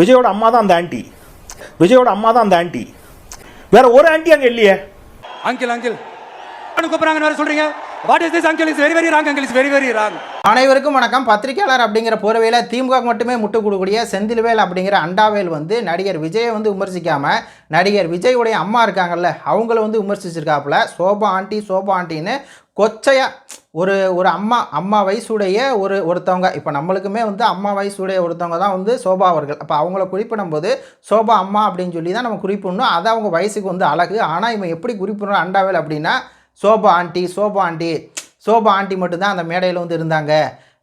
விஜயோட அம்மா தான் அந்த ஆண்டி. விஜயோட அம்மா தான் அந்த ஆண்டி. வேற ஒரு ஆண்டி அங்க இல்லையே. Uncle uncle. கூப்பிடுறாங்கன்னு வேற சொல்றீங்க? What is this uncle is very very wrong uncle is very very wrong அனைவருக்கும் வணக்கம். பத்திரிகையாளர் அப்படிங்கிற போர்வையில் திமுக மட்டுமே முட்டு கொடுக்கக்கூடிய செந்தில்வேல் அப்படிங்கிற அண்டாவேல் வந்து நடிகர் விஜயை வந்து விமர்சிக்காம நடிகர் விஜயுடைய அம்மா இருக்காங்கல்ல அவங்கள வந்து விமர்சிச்சிருக்காப்புல. சோபா ஆண்டி சோபா ஆண்டின்னு கொச்சையா ஒரு ஒரு அம்மா அம்மா வயசுடைய ஒரு ஒருத்தவங்க. இப்போ நம்மளுக்குமே வந்து அம்மா வயசுடைய ஒருத்தவங்க தான் வந்து சோபா அவர்கள். அப்போ அவங்கள குறிப்பிடும்போது சோபா அம்மா அப்படின்னு சொல்லி தான் நம்ம குறிப்பிடணும். அது அவங்க வயசுக்கு வந்து அழகு. ஆனால் இவன் எப்படி குறிப்பிடணும் அண்டாவேல் அப்படின்னா Shobha aunty Shobha aunty. Shobha aunty மட்டும்தான் அந்த மேடையில் வந்து இருந்தாங்க.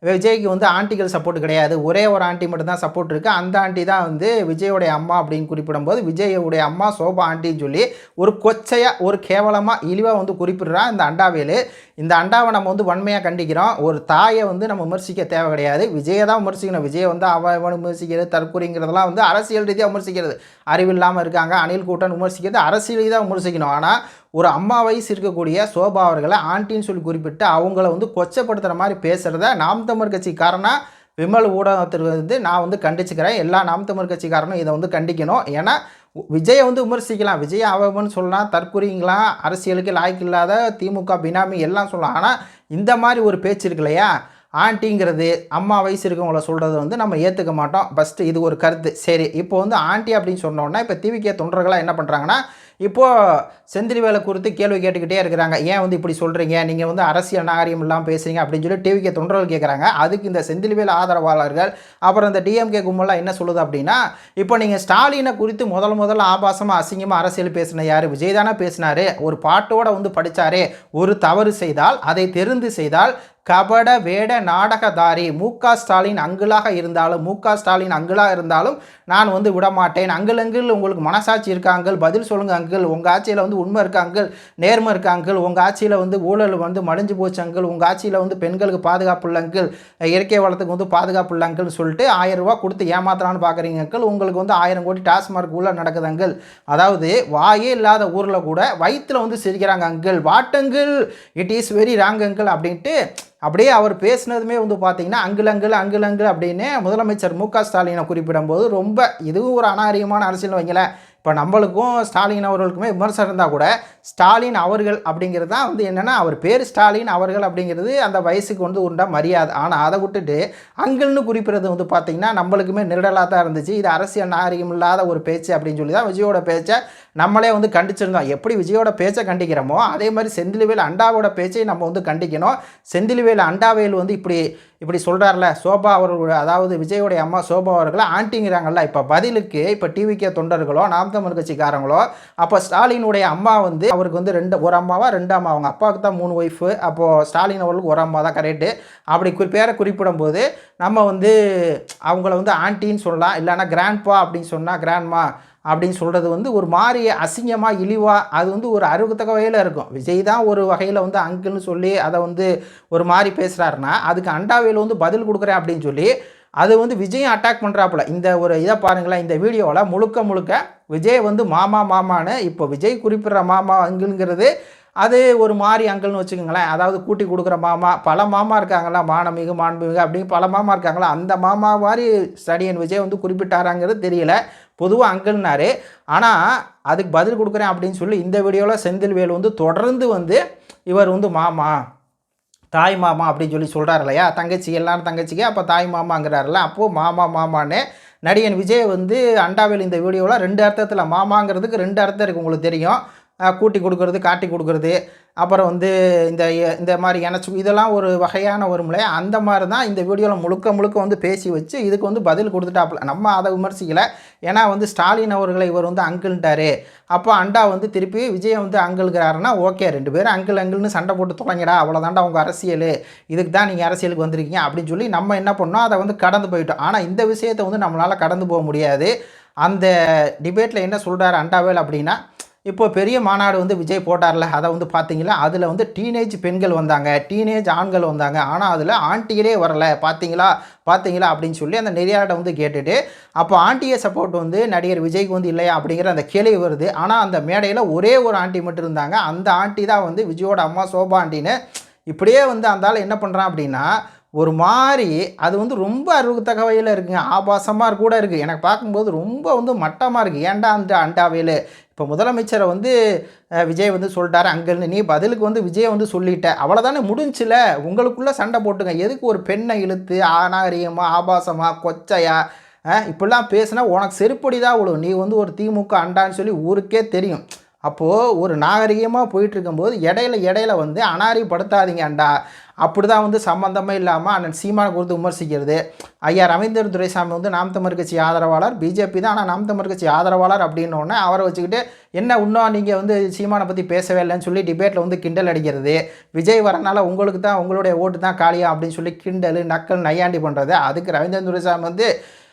விஜய்க்கு வந்து ஆண்டிகள் சப்போர்ட் கிடையாது. ஒரே ஒரு ஆண்டி மட்டும்தான் சப்போர்ட் இருக்குது அந்த ஆண்டி தான் வந்து விஜயோடைய அம்மா அப்படின்னு குறிப்பிடும்போது விஜயோடைய அம்மா சோபா ஆண்டின்னு சொல்லி ஒரு கொச்சையாக ஒரு கேவலமாக இழிவாக வந்து குறிப்பிடுறான் இந்த அண்டாவேலு. இந்த அண்டாவை நம்ம வந்து வன்மையாக கண்டிக்கிறோம். ஒரு தாயை வந்து நம்ம விமர்சிக்க தேவை கிடையாது. விஜயை தான் விமர்சிக்கணும். விஜயை வந்து அவ விமர்சிக்கிறது தற்கொலைங்கிறதெல்லாம் வந்து அரசியல் ரீதியாக விமர்சிக்கிறது. அறிவில்லாமல் இருக்காங்க. அணில் கூட்டம் விமர்சிக்கிறது அரசியல் ரீதியாக விமர்சிக்கணும். ஆனால் ஒரு அம்மா வயசு இருக்கக்கூடிய சோபா அவர்களை ஆண்டின்னு சொல்லி குறிப்பிட்டு அவங்கள வந்து கொச்சப்படுத்துகிற மாதிரி பேசுகிறத நாம் தமிழ் கட்சிக்காரனாக விமல் ஊடகத்திற்கு வந்து நான் வந்து கண்டிச்சுக்கிறேன். எல்லா நாம் தமிழ் கட்சிக்காரனும் இதை வந்து கண்டிக்கணும். ஏன்னா விஜயை வந்து விமர்சிக்கலாம். விஜய் அவன் சொல்லலாம் தற்கொலைங்களாம் அரசியலுக்கு லாய்க்கு இல்லாத திமுக பினாமி எல்லாம் சொல்லலாம். ஆனால் இந்த மாதிரி ஒரு பேச்சு இருக்கு இல்லையா? ஆண்டிங்கிறது அம்மா வயசு இருக்கவங்கள சொல்கிறது வந்து நம்ம ஏற்றுக்க மாட்டோம். ஃபஸ்ட்டு இது ஒரு கருத்து. சரி இப்போ வந்து ஆண்டி அப்படின்னு சொன்னோன்னா இப்போ டிவிக்கே தொண்டர்களாக என்ன பண்ணுறாங்கன்னா இப்போது செந்தில்வேலை குறித்து கேள்வி கேட்டுக்கிட்டே இருக்கிறாங்க. ஏன் வந்து இப்படி சொல்கிறீங்க நீங்கள் வந்து அரசியல் நாகரிகம் இல்லாமல் பேசுறீங்க அப்படின்னு சொல்லி டிவிக்கு தொண்டர்கள் கேட்குறாங்க அதுக்கு இந்த செந்தில்வேல் ஆதரவாளர்கள் அப்புறம் இந்த டிஎம்கே கும்பலாம் என்ன சொல்லுது அப்படின்னா இப்போ நீங்கள் ஸ்டாலினை குறித்து முதல் முதல்ல ஆபாசமாக அசிங்கமாக அரசியல் பேசின யார்? விஜய் தானே பேசினார். ஒரு பாட்டோட வந்து படித்தாரே ஒரு தவறு செய்தால் அதை தெரிந்து செய்தால் கபட வேட நாடகதாரி மு க ஸ்டாலின் அங்கிளாக இருந்தாலும் மு க ஸ்டாலின் அங்கிளாக இருந்தாலும் நான் வந்து விடமாட்டேன். அங்கிள் அங்கிள் உங்களுக்கு மனசாட்சி இருக்காங்கள் பதில் சொல்லுங்க அங்கிள் உங்கள் ஆட்சியில் வந்து உண்மை இருக்காங்கள் நேர்மை இருக்காங்கள் உங்கள் ஆட்சியில் வந்து ஊழல் வந்து மடிஞ்சு போச்சு அங்கிள் உங்கள் ஆட்சியில் வந்து பெண்களுக்கு பாதுகாப்பு இல்லை அங்கிள் இயற்கை வளத்துக்கு வந்து பாதுகாப்பு இல்லை அங்கிள்னு சொல்லிட்டு ஆயிரம் ரூபா கொடுத்து ஏமாத்தலான்னு பார்க்குறீங்க அங்கிள். உங்களுக்கு வந்து ஆயிரம் கோடி டாஸ்மார்க் உள்ள நடக்குது அங்கிள். அதாவது வாயே இல்லாத ஊரில் கூட வயிற்றில் வந்து சிரிக்கிறாங்க uncle. What uncle it is very wrong uncle அப்படின்ட்டு அப்படியே அவர் பேசினதுமே வந்து பார்த்தீங்கன்னா அங்கிள் அங்கிள் அங்கிள் அங்கிள் அப்படின்னு முதலமைச்சர் மு க ஸ்டாலினை குறிப்பிடும்போது ரொம்ப இதுவும் ஒரு அநாகரிகமான அரசியல் வைங்களேன். இப்போ நம்மளுக்கும் ஸ்டாலின் அவர்களுக்குமே விமர்சனம் இருந்தால் கூட ஸ்டாலின் அவர்கள் அப்படிங்கிறது தான் வந்து என்னென்னா அவர் பேர் ஸ்டாலின் அவர்கள் அப்படிங்கிறது அந்த வயசுக்கு வந்து உண்டா மரியாதை. ஆனால் அதை விட்டுட்டு அங்கிள்னு குறிப்பிடுறது வந்து பார்த்திங்கன்னா நம்மளுக்குமே நிரடலாக தான் இருந்துச்சு. இது அரசியல் நாகரிகம் இல்லாத ஒரு பேச்சு அப்படின்னு சொல்லி தான் விஜயோட பேச்சை நம்மளே வந்து கண்டிச்சிருந்தோம். எப்படி விஜயோட பேச்சை கண்டிக்கிறோமோ அதே மாதிரி செந்திலுவேல் அண்டாவோட பேச்சை நம்ம வந்து கண்டிக்கணும். செந்திலுவேல் அண்டாவேல் வந்து இப்படி இப்படி சொல்கிறார்ல சோபா அவர்கள் அதாவது விஜயோடைய அம்மா சோபா அவர்களை ஆண்டிங்கிறாங்கல்ல. இப்போ பதிலுக்கு இப்போ டிவிகே தொண்டர்களோ நாம் தமிழ் கட்சிக்காரங்களோ அப்போ ஸ்டாலினுடைய அம்மா வந்து அவருக்கு வந்து ரெண்டு ஒரு அம்மாவா ரெண்டு அம்மா அவங்க அப்பாவுக்கு தான் மூணு ஒய்ஃபு அப்போது ஸ்டாலின் அவர்களுக்கு ஒரு அம்மா தான் கரெக்டு அப்படி குறி பேரை குறிப்பிடும்போது நம்ம வந்து அவங்கள வந்து ஆண்டின்னு சொல்லலாம் இல்லைன்னா கிராண்ட்பா அப்படின்னு சொன்னால் கிராண்ட்மா அப்படின்னு சொல்கிறது வந்து ஒரு மாதிரி அசிங்கமாக இழிவாக அது வந்து ஒரு அருகத்தக்க வகையில் இருக்கும். விஜய் தான் ஒரு வகையில் வந்து அங்கிள்னு சொல்லி அதை வந்து ஒரு மாதிரி பேசுகிறாருன்னா அதுக்கு அண்டாவேல் வந்து பதில் கொடுக்குறேன் அப்படின்னு சொல்லி அது வந்து விஜயும் அட்டாக் பண்ணுறாப்புல இந்த ஒரு இதை பாருங்களேன் இந்த வீடியோவில் முழுக்க முழுக்க விஜய் வந்து மாமா மாமான்னு இப்போ விஜய் குறிப்பிட்ற மாமா அங்கிள்ங்கிறது அது ஒரு மாதிரி அங்கிள்னு வச்சுக்கோங்களேன். அதாவது கூட்டி கொடுக்குற மாமா பல மாமா இருக்காங்களா? மானமிகு மாண்புமிகு அப்படின்னு பல மாமா இருக்காங்களா? அந்த மாமா மாதிரி ஸ்டடியன் விஜய் வந்து குறிப்பிட்டாராங்கிறது தெரியல. பொதுவாக அங்கிள்னாரு. ஆனால் அதுக்கு பதில் கொடுக்குறேன் அப்படின்னு சொல்லி இந்த வீடியோவில் செந்தில்வேல் வந்து தொடர்ந்து வந்து இவர் வந்து மாமா தாய் மாமா அப்படின்னு சொல்லி சொல்கிறார் இல்லையா? தங்கச்சி எல்லாரும் தங்கச்சிக்கு அப்போ தாய் மாமாங்கிறாருல அப்போது மாமா மாமான்னு நடிகன் விஜய் வந்து அண்டாவில் இந்த வீடியோவில் ரெண்டு அர்த்தத்தில் மாமாங்கிறதுக்கு ரெண்டு அர்த்தம் இருக்குது உங்களுக்கு தெரியும். கூட்டி கொடுக்கறது காட்டி கொடுக்கறது அப்புறம் வந்து இந்த இந்த மாதிரி எனச்சு இதெல்லாம் ஒரு வகையான ஒரு முறை. அந்த மாதிரி தான் இந்த வீடியோவில் முழுக்க முழுக்க வந்து பேசி வச்சு இதுக்கு வந்து பதில் கொடுத்துட்டாப்புல. நம்ம அதை விமர்சிக்கலை. ஏன்னா வந்து ஸ்டாலின் அவர்களை இவர் வந்து அங்கிள்ட்டாரு அப்போ அண்டா வந்து திருப்பி விஜய் வந்து அங்கிள்கிறாருன்னா ஓகே ரெண்டு பேரும் அங்கிள் அங்கிள்னு சண்டை போட்டு தொலைங்கடா அவ்வளோதாண்டா உங்கள் அரசியல். இதுக்கு தான் நீங்கள் அரசியலுக்கு வந்திருக்கீங்க அப்படின்னு சொல்லி நம்ம என்ன பண்ணோம்? அதை வந்து கடந்து போயிட்டோம். ஆனால் இந்த விஷயத்தை வந்து நம்மளால் கடந்து போக முடியாது. அந்த டிபேட்டில் என்ன சொல்கிறாரு அண்டாவேல் அப்படின்னா இப்போ பெரிய மாநாடு வந்து விஜய் போட்டார்ல அதை வந்து பார்த்தீங்களா? அதில் வந்து டீனேஜ் பெண்கள் வந்தாங்க. டீனேஜ் ஆண்கள் வந்தாங்க. ஆனால் அதில் ஆண்டிகளே வரல. பார்த்தீங்களா? பார்த்தீங்களா? அப்படின்னு சொல்லி அந்த நெறியாட்ட வந்து கேட்டுட்டு அப்போ ஆண்டியை சப்போர்ட் வந்து நடிகர் விஜய்க்கு வந்து இல்லையா? அப்படிங்கிற அந்த கேள்வி வருது. ஆனால் அந்த மேடையில் ஒரே ஒரு ஆண்டி மட்டும் இருந்தாங்க. அந்த ஆண்டி தான் வந்து விஜயோட அம்மா சோபா ஆண்டின்னு. இப்படியே வந்து அந்த என்ன பண்ணுறான் அப்படின்னா ஒரு மாதிரி அது வந்து ரொம்ப அருவத்தக்க வகையில் இருக்குங்க ஆபாசமாக கூட இருக்குது எனக்கு பார்க்கும்போது ரொம்ப வந்து மட்டமாக இருக்குது ஏன்டா அந்த அண்டாவேலு இப்போ முதலமைச்சரை வந்து விஜய் வந்து சொல்லிட்டாரு. அங்கேருந்து நீ பதிலுக்கு வந்து விஜய் வந்து சொல்லிட்ட. அவ்வளோதானே முடிஞ்சில. உங்களுக்குள்ளே சண்டை போட்டுங்க. எதுக்கு ஒரு பெண்ணை இழுத்து ஆநாகரிகமாக ஆபாசமாக கொச்சையா இப்படிலாம் பேசுனா உனக்கு செருப்படி தான் விழும். நீ வந்து ஒரு திமுக அண்டான்னு சொல்லி ஊருக்கே தெரியும். அப்போது ஒரு நாகரிகமாக போயிட்டுருக்கும்போது இடையில இடையில வந்து அனாரிப்படுத்தாதீங்கண்டா அப்படி தான் வந்து சம்மந்தமே இல்லாமல் அண்ணன் சீமான குறித்து விமர்சிக்கிறது. ஐயா ரவீந்திர துரைசாமி வந்து நாம் தமிழ் கட்சி ஆதரவாளர் பிஜேபி தான். ஆனால் நாம் தமிழ் கட்சி ஆதரவாளர் அப்படின்னோடனே அவரை வச்சுக்கிட்டு என்ன இன்னும் நீங்கள் வந்து சீமானை பற்றி பேசவே இல்லைன்னு சொல்லி டிபேட்டில் வந்து கிண்டல் அடிக்கிறது. விஜய் வரனால உங்களுக்கு தான் உங்களுடைய ஓட்டு தான் காலியா அப்படின்னு சொல்லி கிண்டல் நக்கல் நையாண்டி பண்ணுறது அதுக்கு ரவீந்திர துரைசாமி வந்து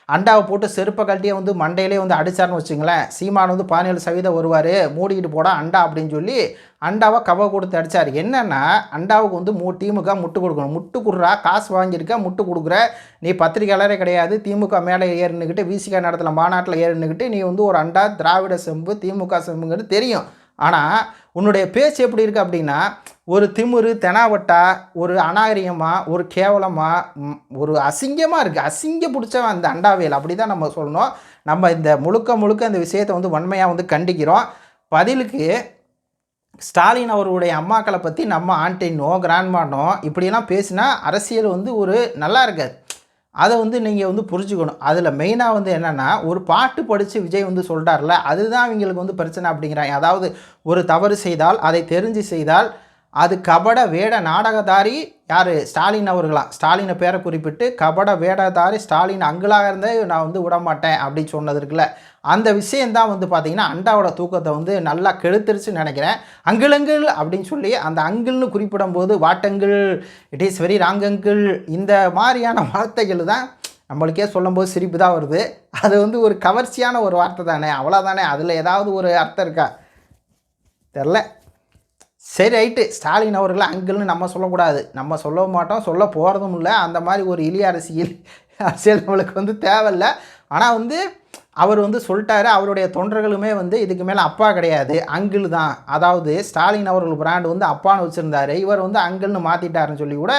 அண்டாவை போட்டு செருப்பை கட்டியே வந்து மண்டையிலே வந்து அடித்தார்னு வச்சுங்களேன். சீமான் வந்து பதினேழு சதவீதம் வருவார். மூடிக்கிட்டு போடா அண்டா அப்படின்னு சொல்லி அண்டாவை கவ கொடுத்து அடித்தார் என்னென்னா அண்டாவுக்கு வந்து மூ திமுக முட்டு கொடுக்கணும். முட்டு கொடுறா காசு வாங்கியிருக்க முட்டு கொடுக்குற. நீ பத்திரிக்கையாளரே கிடையாது. திமுக மேலே ஏறினுக்கிட்டு விசிகா நடத்துல மாநாட்டில் ஏறினுக்கிட்டு நீ வந்து ஒரு அண்டா திராவிட செம்பு திமுக செம்புங்கிறது தெரியும். ஆனால் உன்னுடைய பேச்சு எப்படி இருக்குது அப்படின்னா ஒரு திமுரு தெனாவட்டா ஒரு அநாகரிகமாக ஒரு கேவலமாக ஒரு அசிங்கமாக இருக்குது அசிங்க பிடிச்ச அந்த அண்டாவேல் அப்படி தான் நம்ம சொல்லணும். நம்ம இந்த முழுக்க முழுக்க இந்த விஷயத்தை வந்து வன்மையாக வந்து கண்டிக்கிறோம். பதிலுக்கு ஸ்டாலின் அவர்களுடைய அம்மாக்களை பற்றி நம்ம ஆண்டினோ கிராண்ட்மானோ இப்படியெல்லாம் பேசினா அரசியல் வந்து ஒரு நல்லா இருக்காது. அதை வந்து நீங்கள் வந்து புரிஞ்சுக்கணும். அதில் மெயினாக வந்து என்னென்னா ஒரு பாட்டு படித்து விஜய் வந்து சொல்கிறார்ல அதுதான் அவங்களுக்கு வந்து பிரச்சனை அப்படிங்கிறாங்க. அதாவது ஒரு தவறு செய்தால் அதை தெரிஞ்சு செய்தால் அது கபட வேட நாடகதாரி யார்? ஸ்டாலின் அவர்களாம் ஸ்டாலினை பேரை குறிப்பிட்டு கபட வேடதாரி ஸ்டாலின் அங்கிளாக இருந்தே நான் வந்து விடமாட்டேன் அப்படின்னு சொன்னது இருக்குல்ல. அந்த விஷயந்தான் வந்து பார்த்தீங்கன்னா அண்டாவோட தூக்கத்தை வந்து நல்லா கெடுத்துருச்சுன்னு நினைக்கிறேன். அங்கிளங்கிள் அப்படின்னு சொல்லி அந்த அங்கிள்னு குறிப்பிடும் போது what uncle it is very wrong uncle இந்த மாதிரியான வார்த்தைகள் தான் நம்மளுக்கே சொல்லும்போது சிரிப்பு தான் வருது. அது வந்து ஒரு கவர்ச்சியான ஒரு வார்த்தை தானே. அவ்வளோதானே அதில் ஏதாவது ஒரு அர்த்தம் இருக்கா? தெரில சரி ரைட்டு. ஸ்டாலின் அவர்களை அங்கிள்னு நம்ம சொல்லக்கூடாது. நம்ம சொல்ல மாட்டோம் சொல்ல போகிறதும் இல்லை. அந்த மாதிரி ஒரு இளைய அரசியல் அரசியல் நம்மளுக்கு வந்து தேவையில்லை. ஆனால் வந்து அவர் வந்து சொல்லிட்டாரு அவருடைய தொண்டர்களுமே வந்து இதுக்கு மேலே அப்பா கிடையாது அங்கிள் தான். அதாவது ஸ்டாலின் அவர்கள் பிராண்டு வந்து அப்பான்னு வச்சுருந்தாரு. இவர் வந்து அங்கிள்னு மாற்றிட்டாருன்னு சொல்லி கூட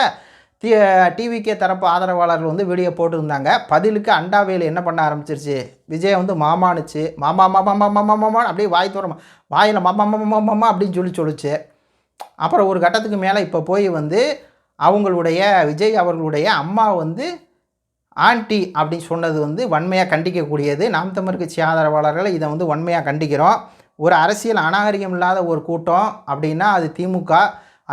டி டிவிகே தரப்பு ஆதரவாளர்கள் வந்து வீடியோ போட்டிருந்தாங்க. பதிலுக்கு அண்டாவேல் என்ன பண்ண ஆரம்பிச்சிருச்சு? விஜய் வந்து மாமானுச்சு. மாமா மாமா மாமா மாமா மாமான்னு அப்படியே வாய் தோற வாயில் மாமா மாமா மாமா அப்படின்னு சொல்லி சொல்லிச்சு. அப்புறம் ஒரு கட்டத்துக்கு மேலே இப்போ போய் வந்து அவங்களுடைய விஜய் அவர்களுடைய அம்மா வந்து ஆண்டி அப்படின்னு சொன்னது வந்து வன்மையாக கண்டிக்கக்கூடியது. நாம் தமிழ் கட்சி ஆதரவாளர்களை இதை வந்து வன்மையாக கண்டிக்கிறோம். ஒரு அரசியல் அநாகரிகம் இல்லாத ஒரு கூட்டம் அப்படின்னா அது திமுக.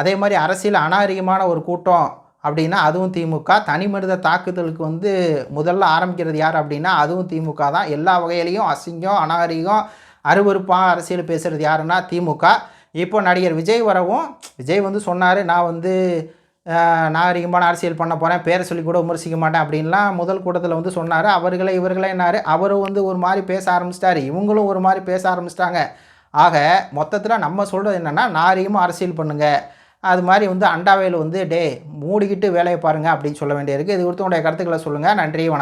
அதே மாதிரி அரசியல் அநாகரிகமான ஒரு கூட்டம் அப்படின்னா அதுவும் திமுக. தனி மனித தாக்குதலுக்கு வந்து முதல்ல ஆரம்பிக்கிறது யார் அப்படின்னா அதுவும் திமுக தான். எல்லா வகையிலையும் அசிங்கம் அநாகரிகம் அருவருப்பாக அரசியல் பேசுகிறது யாருன்னா திமுக. இப்போ நடிகர் விஜய் வரவும் விஜய் வந்து சொன்னார் நான் வந்து நாகரிகமான அரசியல் பண்ண போகிறேன் பேரை சொல்லி கூட விமர்சிக்க மாட்டேன் அப்படின்லாம் முதல் கூட்டத்தில் வந்து சொன்னார். அவர்களே இவர்களே என்னாரு அவரும் வந்து ஒரு மாதிரி பேச ஆரம்பிச்சிட்டாரு. இவங்களும் ஒரு மாதிரி பேச ஆரம்பிச்சிட்டாங்க. ஆக மொத்தத்தில் நம்ம சொல்கிறது என்னென்னா நாகரிகமாக அரசியல் பண்ணுங்கள் அது மாதிரி வந்து அண்டாவையில் வந்து டே மூடிக்கிட்டு வேலையை பாருங்கள் அப்படின்னு சொல்ல வேண்டியிருக்கு. இது குறித்து உங்களுடைய கருத்துக்களை சொல்லுங்கள் நன்றி வணக்கம்.